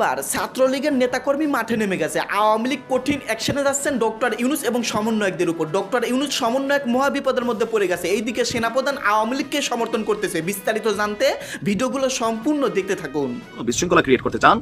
এবার ছাত্রলীগের নেতাকর্মী মাঠে নেমে গেছে। আওয়ামী লীগ কঠিন অ্যাকশনে যাচ্ছেন ডক্টর ইউনুস এবং সমন্বয়কদের উপর। ডক্টর ইউনুস সমন্বয়ক মহাবিপদের মধ্যে পড়ে গেছে। এইদিকে সেনাপ্রধান আওয়ামী লীগকে সমর্থন করতেছে। বিস্তারিত জানতে ভিডিওগুলো সম্পূর্ণ দেখতে থাকুন। বিশৃঙ্খলা ক্রিয়েট করতে চান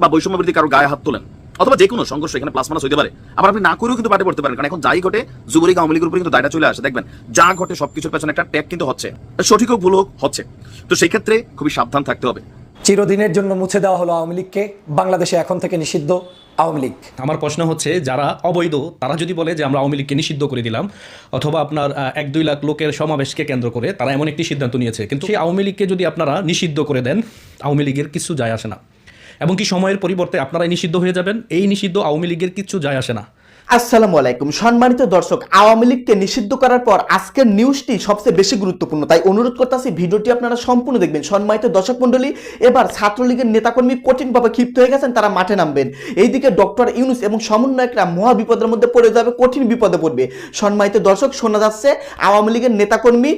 বা বৈষম্য বৃদ্ধি কারও গায়ে হাত তোলেন অথবা যে কোনো সংঘর্ষ এখানে প্লাস মাইনাস হইতে পারে। আবার আপনি না করেও কিন্তু পাঠে পড়তে পারেন। কারণ এখন যাই ঘটে, যুবলীগ আওয়ামী লীগের উপরে কিন্তু দায়টা চলে আসে। দেখবেন, যা ঘটে সবকিছুর পেছনে একটা ট্যাগ কিন্তু হচ্ছে। সঠিক হোক, ভুল হোক, হচ্ছে। তো সেই ক্ষেত্রে খুবই সাবধান থাকতে হবে। চিরদিনের জন্য মুছে দেওয়া হলো আওয়ামী লীগকে। বাংলাদেশে এখন থেকে নিষিদ্ধ আওয়ামী লীগ। আমার প্রশ্ন হচ্ছে, যারা অবৈধ, তারা যদি বলে যে আমরা আওয়ামী লীগকে নিষিদ্ধ করে দিলাম, অথবা আপনার এক দুই লাখ লোকের সমাবেশকে কেন্দ্র করে তারা এমন একটি সিদ্ধান্ত নিয়েছে। কিন্তু সেই আওয়ামী লীগকে যদি আপনারা নিষিদ্ধ করে দেন, আওয়ামী লীগের কিছু যায় আসে না। এবং কি সময়ের পরিবর্তে আপনারাই নিষিদ্ধ হয়ে যাবেন? এই নিষিদ্ধ আওয়ামী লীগের কিছু যায় আসে না। আসসালামু আলাইকুম। সম্মানিত দর্শক, আওয়ামী লীগকে নিষিদ্ধ করার পর আজকের নিউজটি সবচেয়ে বেশি গুরুত্বপূর্ণ। তাই অনুরোধ করতেছি, ভিডিওটি আপনারা সম্পূর্ণ দেখবেন। সম্মানিত দর্শক মণ্ডলী, এবার ছাত্রলীগের নেতাকর্মী কঠিনভাবে ক্ষিপ্ত হয়ে গেছেন, তারা মাঠে নামবেন। এইদিকে ডক্টর ইউনুস এবং সমন্বয়করা মহা বিপদের মধ্যে পড়ে যাবে, কঠিন বিপদে পড়বে। সম্মানিত দর্শক, শোনা যাচ্ছে, আওয়ামী লীগের নেতাকর্মী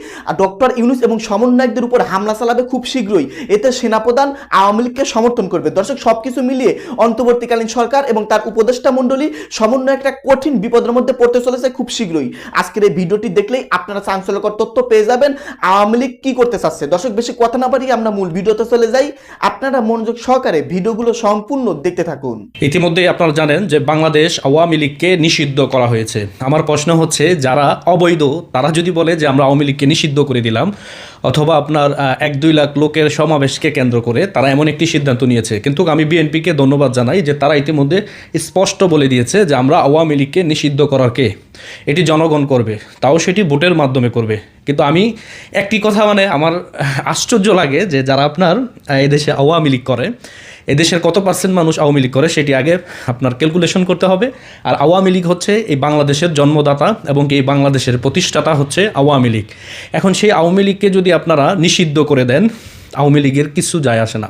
ডক্টর ইউনুস এবং সমন্বয়কদের উপর হামলা চালাবে খুব শীঘ্রই। এতে সেনাপ্রধান আওয়ামী লীগকে সমর্থন করবে। দর্শক, সবকিছু মিলিয়ে অন্তর্বর্তীকালীন সরকার এবং তার উপদেষ্টা মণ্ডলী, সমন্বয়করা কঠিন বিপদের মধ্যে পড়তে চলেছে খুব শীঘ্রই। আজকের এই ভিডিওটি দেখলেই আপনারা চাঞ্চল্যকর তথ্য পেয়ে যাবেন। আওয়ামী লীগ কি করতে চাচ্ছে? দর্শক, বেশি কথা না বাড়িয়ে আমরা মূল ভিডিওতে চলে যাই। আপনারা মনোযোগ সহকারে ভিডিওগুলো সম্পূর্ণ দেখতে থাকুন। ইতিমধ্যে আপনারা জানেন যে বাংলাদেশ আওয়ামী লীগকে নিষিদ্ধ করা হয়েছে। আমার প্রশ্ন হচ্ছে, যারা অবৈধ, তারা যদি বলে যে আমরা আওয়ামী লীগকে নিষিদ্ধ করে দিলাম অথবা আপনার এক দুই লাখ লোকের সমাবেশকে কেন্দ্র করে তারা এমন একটি সিদ্ধান্ত নিয়েছে। কিন্তু আমি বিএনপিকে ধন্যবাদ জানাই যে তারা ইতিমধ্যে স্পষ্ট বলে দিয়েছে যে আমরা আওয়ামী লীগকে নিষিদ্ধ করার কে? এটি জনগণ করবে, তাও সেটি ভোটের মাধ্যমে করবে। কিন্তু আমি একটি কথা মানে আমার আশ্চর্য লাগে যে যারা আপনার এদেশে আওয়ামী লীগ করে এদেশের কত পার্সেন্ট মানুষ আওয়ামী লীগ করে সেটি আগে আপনার ক্যালকুলেশন করতে হবে। আর আওয়ামী লীগ হচ্ছে এই বাংলাদেশের জন্মদাতা এবং এই বাংলাদেশের প্রতিষ্ঠাতা হচ্ছে আওয়ামী লীগ। এখন সেই আওয়ামী লীগকে যদি আপনারা নিষিদ্ধ করে দেন, আওয়ামী লীগের কিছু যায় আসে না।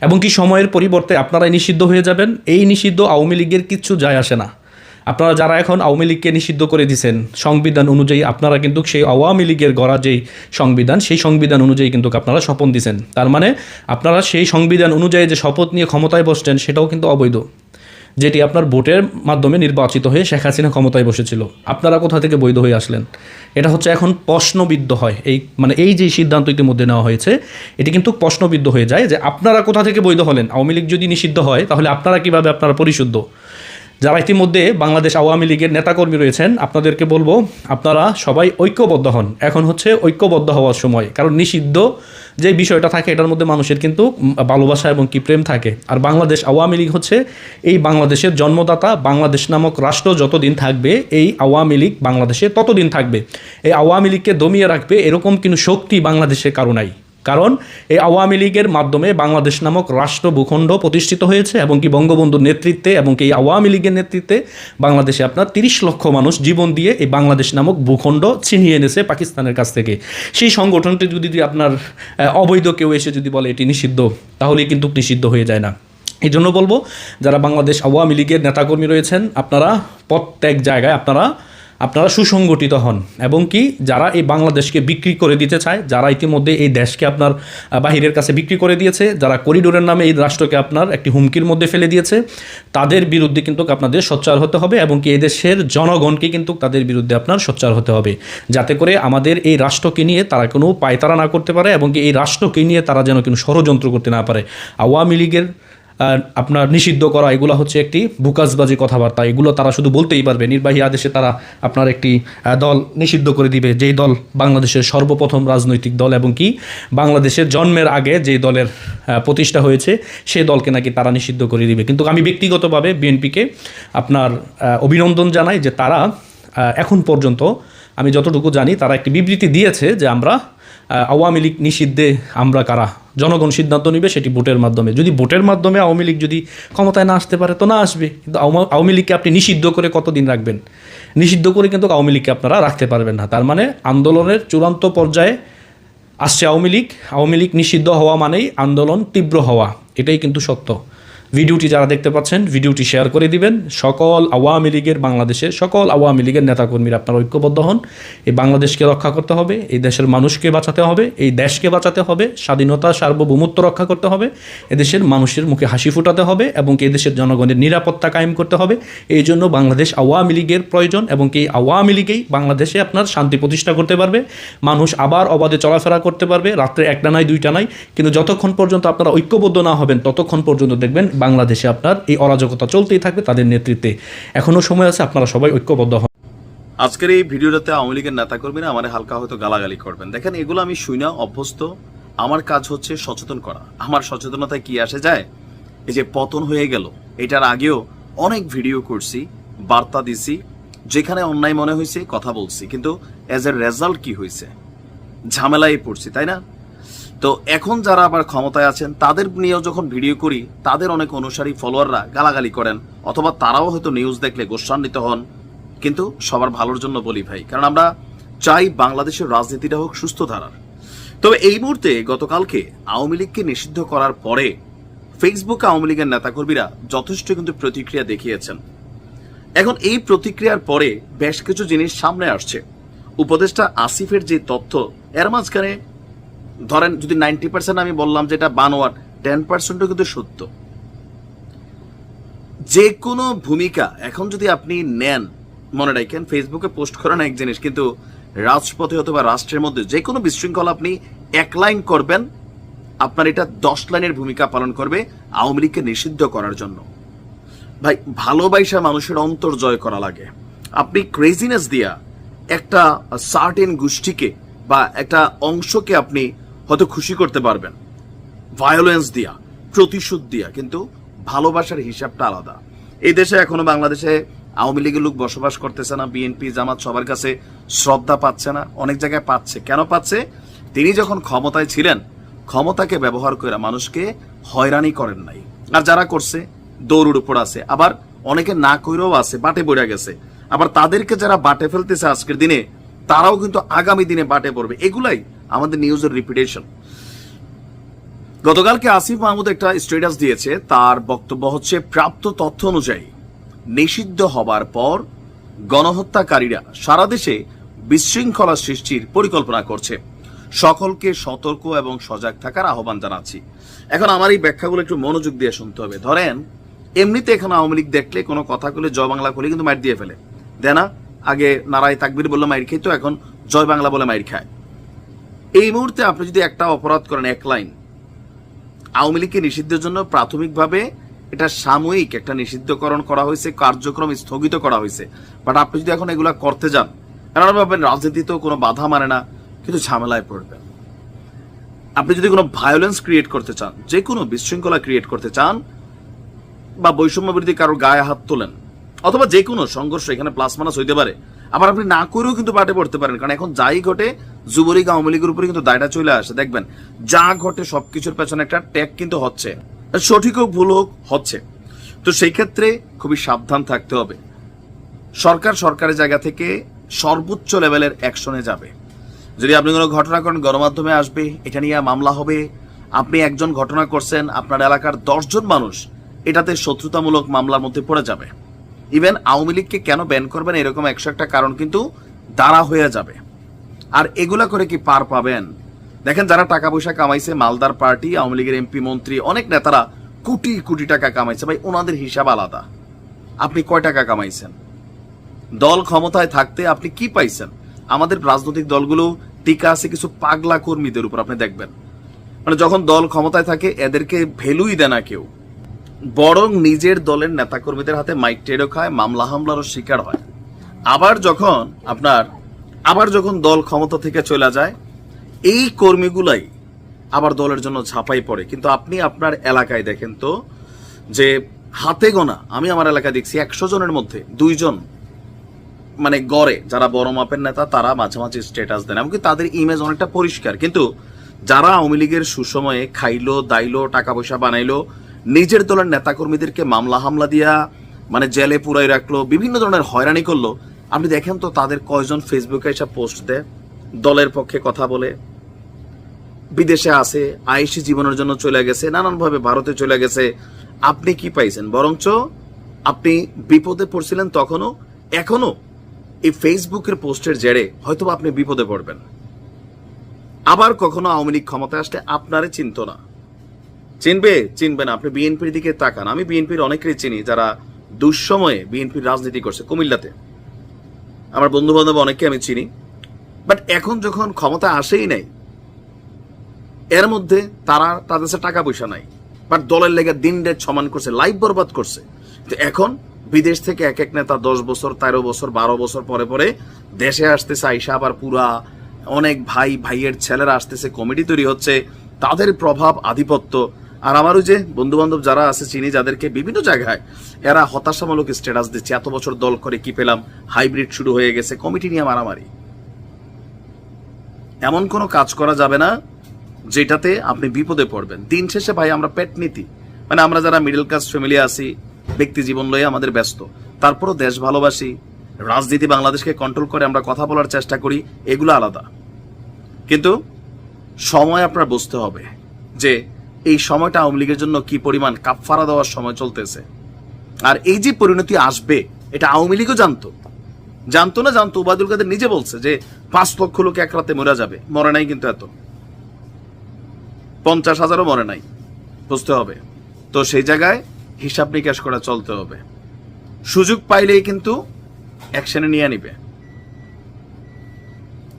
এবং কি সময়ের পরিবর্তে আপনারাই নিষিদ্ধ হয়ে যাবেন? এই নিষিদ্ধ আওয়ামী লীগের কিচ্ছু যায় আসে না। আপনারা যারা এখন আওয়ামী লীগকে নিষিদ্ধ করে দিয়েছেন সংবিধান অনুযায়ী আপনারা কিন্তু সেই আওয়ামী লীগের গড়া যেই সংবিধান, সেই সংবিধান অনুযায়ী কিন্তু আপনারা শপথ দিয়েছেন তার মানে আপনারা সেই সংবিধান অনুযায়ী যে শপথ নিয়ে ক্ষমতায় বসছেন, সেটাও কিন্তু অবৈধ, যেটি আপনার ভোটের মাধ্যমে নির্বাচিত হয়ে শেখ হাসিনা ক্ষমতায় বসেছিল। আপনারা কোথা থেকে বৈধ হয়ে আসলেন? এটা হচ্ছে এখন প্রশ্নবিদ্ধ হয়। এই মানে এই যে সিদ্ধান্ত ইতিমধ্যে নেওয়া হয়েছে, এটি কিন্তু প্রশ্নবিদ্ধ হয়ে যায় যে আপনারা কোথা থেকে বৈধ হলেন? আওয়ামী লীগ যদি নিষিদ্ধ হয়, তাহলে আপনারা কীভাবে আপনারা পরিশুদ্ধ? যারা ইতিমধ্যে বাংলাদেশ আওয়ামী লীগের নেতাকর্মী রয়েছেন, আপনাদেরকে বলব, আপনারা সবাই ঐক্যবদ্ধ হন। এখন হচ্ছে ঐক্যবদ্ধ হওয়ার সময়। কারণ নিষিদ্ধ যে বিষয়টা থাকে, এটার মধ্যে মানুষের কিন্তু ভালোবাসা এবং কি প্রেম থাকে। আর বাংলাদেশ আওয়ামী লীগ হচ্ছে এই বাংলাদেশের জন্মদাতা, বাংলাদেশ নামক রাষ্ট্র যতদিন থাকবে, এই আওয়ামী লীগ বাংলাদেশে ততদিন থাকবে। এই আওয়ামী লীগকে দমিয়ে রাখবে, এরকম কিন্তু শক্তি বাংলাদেশের কারও নাই। কারণ এই আওয়ামী লীগের মাধ্যমে বাংলাদেশ নামক রাষ্ট্র ভূখণ্ড প্রতিষ্ঠিত হয়েছে এবং কি বঙ্গবন্ধুর নেতৃত্বে এবং কি আওয়ামী লীগের নেতৃত্বে বাংলাদেশে আপনার তিরিশ লক্ষ মানুষ জীবন দিয়ে এই বাংলাদেশ নামক ভূখণ্ড ছিনিয়ে এনেছে পাকিস্তানের কাছ থেকে। সেই সংগঠনটি যদি যদি আপনার অবৈধ কেউ এসে যদি বলে এটি নিষিদ্ধ, তাহলে কিন্তু নিষিদ্ধ হয়ে যায় না। এই জন্য বলব, যারা বাংলাদেশ আওয়ামী লীগের নেতাকর্মী রয়েছেন, আপনারা প্রত্যেক জায়গায় আপনারা আপনারা সুসংগঠিত হন। এবং কি, যারা এই বাংলাদেশকে বিক্রি করে দিতে চায়, যারা ইতিমধ্যে এই দেশকে আপনার বাহিরের কাছে বিক্রি করে দিয়েছে, যারা করিডোরের নামে এই রাষ্ট্রকে আপনার একটি হুমকির মধ্যে ফেলে দিয়েছে, তাদের বিরুদ্ধে কিন্তু আপনাদের সোচ্চার হতে হবে এবং কি এদেশের জনগণকে কিন্তু তাদের বিরুদ্ধে আপনার সোচ্চার হতে হবে। যাতে করে আমাদের এই রাষ্ট্রকে নিয়ে তারা কোনো পায়তারা না করতে পারে এবং কি এই রাষ্ট্রকে নিয়ে তারা যেন কোনো ষড়যন্ত্র করতে না পারে। আওয়ামী লীগের আপনার নিষিদ্ধ করা, এগুলো হচ্ছে একটি বুকাসবাজি কথাবার্তা। এগুলো তারা শুধু বলতেই পারবে। নির্বাহী আদেশে তারা আপনার একটি দল নিষিদ্ধ করে দিবে। যেই দল বাংলাদেশের সর্বপ্রথম রাজনৈতিক দল এবং কি? বাংলাদেশের জন্মের আগে যে দলের প্রতিষ্ঠা হয়েছে সেই দলকে নাকি তারা নিষিদ্ধ করে দিবে। কিন্তু আমি ব্যক্তিগতভাবে বিএনপিকে আপনার অভিনন্দন জানাই যে তারা এখন পর্যন্ত আমি যতটুকু জানি, তারা একটি বিবৃতি দিয়েছে যে আমরা আওয়ামী লীগ নিষিদ্ধে আমরা কারা? জনগণ সিদ্ধান্ত নিবে সেটি ভোটের মাধ্যমে। যদি ভোটের মাধ্যমে আওয়ামী লীগ যদি ক্ষমতায় না আসতে পারে তো না আসবে। কিন্তু আওয়ামা- লীগকে আপনি নিষিদ্ধ করে কতদিন রাখবেন? নিষিদ্ধ করে কিন্তু আওয়ামী লীগকে আপনারা রাখতে পারবেন না। তার মানে আন্দোলনের চূড়ান্ত পর্যায়ে আসছে আওয়ামী লীগ। আওয়ামী লীগ নিষিদ্ধ হওয়া মানেই আন্দোলন তীব্র হওয়া। এটাই কিন্তু সত্য। ভিডিওটি যারা দেখতে পাচ্ছেন, ভিডিওটি শেয়ার করে দিবেন। সকল আওয়ামী লীগের বাংলাদেশের সকল আওয়ামী লীগের নেতাকর্মীরা আপনারা ঐক্যবদ্ধ হন। এই বাংলাদেশকে রক্ষা করতে হবে, এই দেশের মানুষকে বাঁচাতে হবে, এই দেশকে বাঁচাতে হবে, স্বাধীনতা, সার্বভৌমত্ব রক্ষা করতে হবে, এদেশের মানুষের মুখে হাসি ফোটাতে হবে এবং এই দেশের জনগণের নিরাপত্তা কায়েম করতে হবে। এই জন্য বাংলাদেশ আওয়ামী লীগের প্রয়োজন এবং এই আওয়ামী লীগেই বাংলাদেশে আপনার শান্তি প্রতিষ্ঠা করতে পারবে। মানুষ আবার অবাধে চলাফেরা করতে পারবে, রাত্রে একটা নাই, দুইটা নাই। কিন্তু যতক্ষণ পর্যন্ত আপনারা ঐক্যবদ্ধ না হবেন, ততক্ষণ পর্যন্ত দেখবেন বাংলাদেশে আপনার এই অরাজকতা চলতেই থাকবে, তাদের নেতৃত্বে। এখনও সময় আছে, আপনারা সবাই ঐক্যবদ্ধ হন। আজকের এই ভিডিওটাতে আওয়ামী লীগের নেতাকর্মীরা আমার হালকা হয়তো গালাগালি করবেন। দেখেন, এগুলো আমি শুই না, অভ্যস্ত। আমার কাজ হচ্ছে সচেতন করা। আমার সচেতনতায় কি আসে যায়? এই যে পতন হয়ে গেল, এটার আগেও অনেক ভিডিও করছি, বার্তা দিছি, যেখানে অন্যায় মনে হয়েছে, কথা বলছি। কিন্তু এজ এ রেজাল্ট কি হয়েছে? ঝামেলায় পড়ছি, তাই না? তো এখন যারা আবার ক্ষমতায় আছেন, তাদের নিয়েও যখন ভিডিও করি, তাদের অনেক অনুসারী ফলোয়াররা গালাগালি করেন, অথবা তারাও হয়তো নিউজ দেখলে গোস্বান্বিত হন। কিন্তু সবার ভালোর জন্য বলি ভাই, কারণ আমরা চাই বাংলাদেশের রাজনীতিটা হোক সুস্থ ধারার। তবে এই মুহূর্তে গতকালকে আওয়ামী লীগকে নিষিদ্ধ করার পরে ফেসবুকে আওয়ামী লীগের নেতাকর্মীরা যথেষ্ট কিন্তু প্রতিক্রিয়া দেখিয়েছেন। এখন এই প্রতিক্রিয়ার পরে বেশ কিছু জিনিস সামনে আসছে। উপদেষ্টা আসিফের যে তথ্য, এর মাঝখানে ধরেন যদি নাইনটি পার্সেন্ট আমি বললাম যেটা বানোয়ার টেন পার্সেন্টও কিন্তু সত্য। যে কোনো ভূমিকা এখন যদি আপনি নেন, মনে রাখেন, ফেসবুকে পোস্ট করেন এক জিনিস, কিন্তু রাজপথে অথবা রাষ্ট্রের মধ্যে যে কোনো বিশৃঙ্খলা আপনি এক লাইন করবেন, আপনার এটা দশ লাইনের ভূমিকা পালন করবে আওয়ামী লীগকে নিষিদ্ধ করার জন্য। ভাই, ভালোবাসা মানুষের অন্তর জয় করা লাগে। আপনি ক্রেজিনেস দিয়া একটা সার্টেন গোষ্ঠীকে বা একটা অংশকে আপনি হয়তো খুশি করতে পারবেন। ভায়োলেন্স দিয়া, প্রতিশোধ দিয়া, কিন্তু ভালোবাসার হিসাবটা আলাদা। এই দেশে এখনও বাংলাদেশে আওয়ামী লীগের লোক বসবাস করতেছে না, বিএনপি, জামাত সবার কাছে শ্রদ্ধা পাচ্ছে না, অনেক জায়গায় পাচ্ছে। কেন পাচ্ছে? তিনি যখন ক্ষমতায় ছিলেন, ক্ষমতাকে ব্যবহার করে মানুষকে হয়রানি করেন নাই। আর যারা করছে, দৌড়ের উপর আছে। আবার অনেকে না কইরেও আছে, বাটে পড়ে গেছে। আবার তাদেরকে যারা বাটে ফেলতেছে আজকের দিনে, তারাও কিন্তু আগামী দিনে বাটে পড়বে। এগুলাই আমাদের নিউজের রিপিটেশন গতকালকে আসিফ মাহমুদ একটা স্ট্যাটাস দিয়েছে, তার বক্তব্য হচ্ছে, প্রাপ্ত তথ্য অনুযায়ী নিষিদ্ধ হবার পর গণহত্যাকারীরা সারা দেশে বিশৃঙ্খলা সৃষ্টির পরিকল্পনা করছে। সকলকে সতর্ক এবং সজাগ থাকার আহ্বান জানাচ্ছি। এখন আমার এই ব্যাখ্যাগুলো একটু মনোযোগ দিয়ে শুনতে হবে। ধরেন, এমনিতে এখানে আওয়ামী লীগ দেখলে কোনো কথা বলে জয় বাংলা করলে কিন্তু মাইর দিয়ে ফেলে। দেনা, আগে নারায় তাকবির বললে মাইর খেত এখন জয় বাংলা বলে মাইর খায়। এই মুহূর্তে আপনি যদি একটা অপরাধ করেন, এক লাইন, আওয়ামী লীগকে নিষিদ্ধের জন্য প্রাথমিকভাবে এটা সাময়িক একটা নিষিদ্ধকরণ করা হয়েছে, কার্যক্রম স্থগিত করা হয়েছে। বাট আপনি যদি এখন এগুলা করতে যান, কারণ রাজনীতিতেও কোনো বাধা মানে না, কিন্তু ঝামেলায় পড়বেন। আপনি যদি কোনো ভায়োলেন্স ক্রিয়েট করতে চান যে কোনো বিশৃঙ্খলা ক্রিয়েট করতে চান, বা বৈষম্য বিরোধী কারোর গায়ে হাত তোলেন, অথবা যে কোনো সংঘর্ষ এখানে প্লাস মাইনাস হইতে পারে, আবার আপনি না করেও কিন্তু পাটে পড়তে পারেন, কারণ এখন যাই ঘটে যুবলীগ আওয়ামী লীগের উপরে কিন্তু দায়টা চলে আসে। দেখবেন, যা ঘটে সবকিছুর পেছনে একটা ট্যাগ কিন্তু হচ্ছে। সঠিক হোক, ভুল হোক, হচ্ছে। তো সেই ক্ষেত্রে খুবই সাবধান থাকতে হবে। সরকার সরকারের জায়গা থেকে সর্বোচ্চ লেভেলের অ্যাকশনে যাবে। যদি আপনি কোনো ঘটনা করেন, গণমাধ্যমে আসবে, এটা নিয়ে মামলা হবে, আপনি একজন ঘটনা করছেন, আপনার এলাকার দশজন মানুষ, এটাতে শত্রুতামূলক মামলার মধ্যে পড়ে যাবে। ইভেন আওয়ামী লীগকে কেন ব্যান করবেন, এরকম একশো একটা কারণ কিন্তু দাঁড়া হয়ে যাবে। আর এগুলা করে কি পার পাবেন? দেখেন, যারা টাকা পয়সা কামাইছে, মালদার পার্টি, আওয়ামী লীগের এমপি, মন্ত্রী, অনেক নেতারা কোটি কোটি টাকা কামাইছে। ভাই, ওনাদের হিসাব আলাদা। আপনি কয় টাকা কামাইছেন? দল ক্ষমতায় থাকতে আপনি কি পাইছেন? আমাদের রাজনৈতিক দলগুলো টিকা আছে কিছু পাগলা কর্মীদের উপর, আপনি দেখবেন। মানে যখন দল ক্ষমতায় থাকে, এদেরকে ভ্যালুই দেয় না কেউ। বরং নিজের দলের নেতাকর্মীদের হাতে মাইক টেরো খায়, মামলা হামলারও শিকার হয়। আবার যখন আপনার আবার যখন দল ক্ষমতা থেকে চলে যায়, এই কর্মীগুলাই আবার দলের জন্য ঝাঁপাই পড়ে। কিন্তু আপনি আপনার এলাকায় দেখেন তো, যে হাতে গোনা, আমি আমার এলাকায় দেখছি একশো জনের মধ্যে দুইজন মানে গড়ে, যারা বড় মাপের নেতা, তারা মাঝে মাঝে স্ট্যাটাস দেন, এমনকি তাদের ইমেজ অনেকটা পরিষ্কার। কিন্তু যারা আওয়ামী লীগের সুসময়ে খাইলো, দাইলো টাকা পয়সা বানাইলো, নিজের দলের নেতাকর্মীদেরকে মামলা হামলা দিয়া মানে জেলে পুরাই রাখল, বিভিন্ন ধরনের হয়রানি করল আপনি দেখেন তো তাদের কয়জন ফেসবুকে এসব পোস্ট দেয়, দলের পক্ষে কথা বলে, বিদেশে আছে আইসি জীবনের জন্য চলে গেছে, নানানভাবে ভারতে চলে গেছে, আপনি কি পাইছেন? বরঞ্চ আপনি বিপদে পড়ছিলেন তখনও এখনও এই ফেসবুকের পোস্টের জেরে হয়তো আপনি বিপদে পড়বেন। আবার কখনো আওয়ামী লীগ ক্ষমতায় আসলে আপনারে চিনত না। চিনবে? চিনবে না। আপনি বিএনপির দিকে তাকান। আমি বিএনপির অনেকেরই চিনি যারা দুঃসময়ে বিএনপির রাজনীতি করছে কুমিল্লাতে। আমার বন্ধু বান্ধব অনেককে আমি চিনি। বাট এখন যখন ক্ষমতা আসেই নাই, এর মধ্যে তারা তাদের টাকা পয়সা নাই। বাট দলের লেগে দিন রেট সমান করছে লাইফ বরবাদ করছে। তো এখন বিদেশ থেকে এক এক নেতা দশ বছর, তেরো বছর, বারো বছর পরে পরে দেশে আসতেছে, আইসা আবার পুরা অনেক ভাই, ভাইয়ের ছেলেরা আসতেছে কমিটি তৈরি হচ্ছে। তাদের প্রভাব আধিপত্য আর আমার ওই যে বন্ধু বান্ধব যারা আছে চিনি, যাদেরকে বিভিন্ন জায়গায় এরা হতাশামূলক স্ট্যাটাস দিচ্ছে। এত বছর দল করে কি পেলাম? হাইব্রিড শুরু হয়ে গেছে কমিটি নিয়ে মারামারি। এমন কোনো কাজ করা যাবে না যেটাতে আপনি বিপদে পড়বেন। দিন শেষে ভাই আমরা পেট নীতি। মানে আমরা যারা মিডল ক্লাস ফ্যামিলি আছি, ব্যক্তি জীবন লয়ে আমাদের ব্যস্ত। তারপরও দেশ ভালোবাসি, রাজনীতি বাংলাদেশকে কন্ট্রোল করে আমরা কথা বলার চেষ্টা করি, এগুলো আলাদা। কিন্তু সময় আপনার বুঝতে হবে যে এই সময়টা আওয়ামী লীগের জন্য কি পরিমাণ কাপফারা দেওয়ার সময় চলতেছে? আর এই যে পরিণতি আসবে, এটা আওয়ামী লীগও জানতো। জানতো না, জানতো উবায়দুল কাদের নিজে বলছে যে পাঁচ লক্ষ লোক এক রাতে মরে যাবে। মরে নাই কিন্তু এত। পঞ্চাশ হাজারও মরে নাই। বুঝতে হবে। তো সেই জায়গায় হিসাব নিকাশ করা চলতে হবে। সুযোগ পাইলেই কিন্তু অ্যাকশনে নিয়ে নিবে।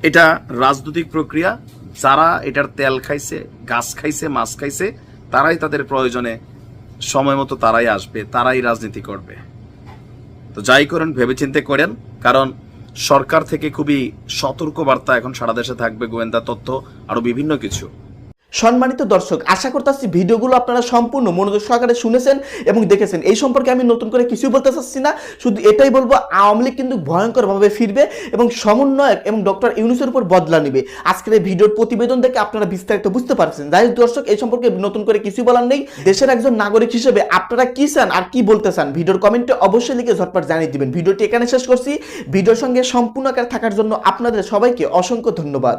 এটা রাজনৈতিক প্রক্রিয়া যারা এটার তেল খাইছে, গাছ খাইছে, মাছ খাইছে, তারাই তাদের প্রয়োজনে সময় মতো তারাই আসবে, তারাই রাজনীতি করবে। তো যাই করেন, ভেবেচিন্তে করেন, কারণ সরকার থেকে খুবই সতর্ক বার্তা এখন সারা দেশে থাকবে, গোয়েন্দা তথ্য আরও বিভিন্ন কিছু। সম্মানিত দর্শক, আশা করতেছি ভিডিওগুলো আপনারা সম্পূর্ণ মনোযোগ সহকারে শুনেছেন এবং দেখেছেন। এই সম্পর্কে আমি নতুন করে কিছুই বলতে চাচ্ছি না, শুধু এটাই বলব, আওয়ামী লীগ কিন্তু ভয়ঙ্করভাবে ফিরবে এবং সমন্বয়ক এবং ডক্টর ইউনুসের উপর বদলা নেবে। আজকের এই ভিডিওর প্রতিবেদন দেখে আপনারা বিস্তারিত বুঝতে পারছেন। যাই দর্শক, এই সম্পর্কে নতুন করে কিছুই বলার নেই। দেশের একজন নাগরিক হিসেবে আপনারা কি চান আর কি বলতে চান, ভিডিওর কমেন্টে অবশ্যই লিখে ঝটপট জানিয়ে দিবেন। ভিডিওটি এখানে শেষ করছি। ভিডিওর সঙ্গে সম্পূর্ণ থাকার জন্য আপনাদের সবাইকে অসংখ্য ধন্যবাদ।